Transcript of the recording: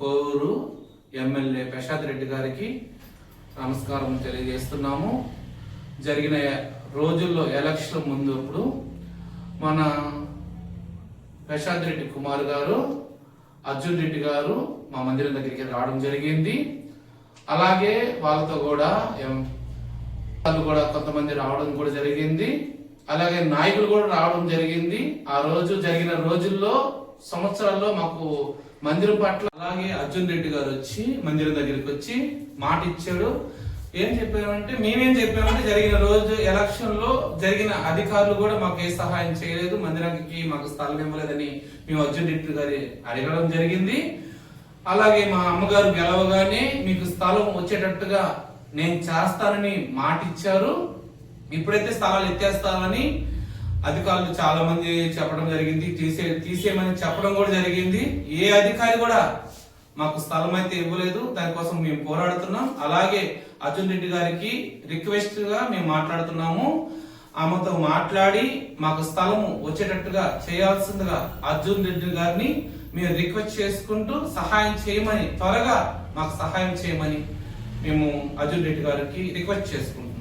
Kovur MLA Prasad Reddy గారికి నమస్కారం తెలియజేస్తున్నాము. జరిగిన రోజుల్లో ఎలక్షన్ ముందు ఇప్పుడు మన ప్రశాంత్ రెడ్డి కుమార్ గారు అర్జున్ రెడ్డి గారు మా మందిరం దగ్గరికి రావడం జరిగింది. అలాగే వాళ్ళతో కూడా ఎం- వాళ్ళు కూడా కొంతమంది రావడం కూడా జరిగింది. అలాగే నాయకులు కూడా రావడం జరిగింది. ఆ రోజు జరిగిన రోజుల్లో సంవత్సరాల్లో మాకు మందిరం పట్ల అలాగే అర్జున్ రెడ్డి గారు వచ్చి మందిరం దగ్గరికి వచ్చి మాట ఇచ్చాడు ఏం చెప్పామంటే మేమేం చెప్పామంటే జరిగిన రోజు ఎలక్షన్లో జరిగిన అధికారులు కూడా మాకు ఏ సహాయం చేయలేదు. మందిరానికి మాకు స్థలం ఇవ్వలేదని మేము అర్జున్ రెడ్డి గారి అడగడం జరిగింది. అలాగే మా అమ్మగారు గెలవగానే మీకు స్థలం వచ్చేటట్టుగా నేను చేస్తానని మాట ఇచ్చారు ఇప్పుడైతే స్థలాలు ఎత్తేస్తామని అధికారులు చాలా మంది చెప్పడం జరిగింది. తీసే తీసేయమని చెప్పడం కూడా జరిగింది. ఏ అధికారి కూడా మాకు స్థలం అయితే ఇవ్వలేదు. దానికోసం మేము పోరాడుతున్నాం. అలాగే అర్జున్ రెడ్డి గారికి రిక్వెస్ట్గా మేము మాట్లాడుతున్నాము. ఆమెతో మాట్లాడి మాకు స్థలం వచ్చేటట్టుగా చేయాల్సిందిగా అర్జున్ రెడ్డి గారిని మేము రిక్వెస్ట్ చేసుకుంటూ సహాయం చేయమని త్వరగా మాకు సహాయం చేయమని మేము అర్జున్ రెడ్డి గారికి రిక్వెస్ట్ చేసుకుంటాం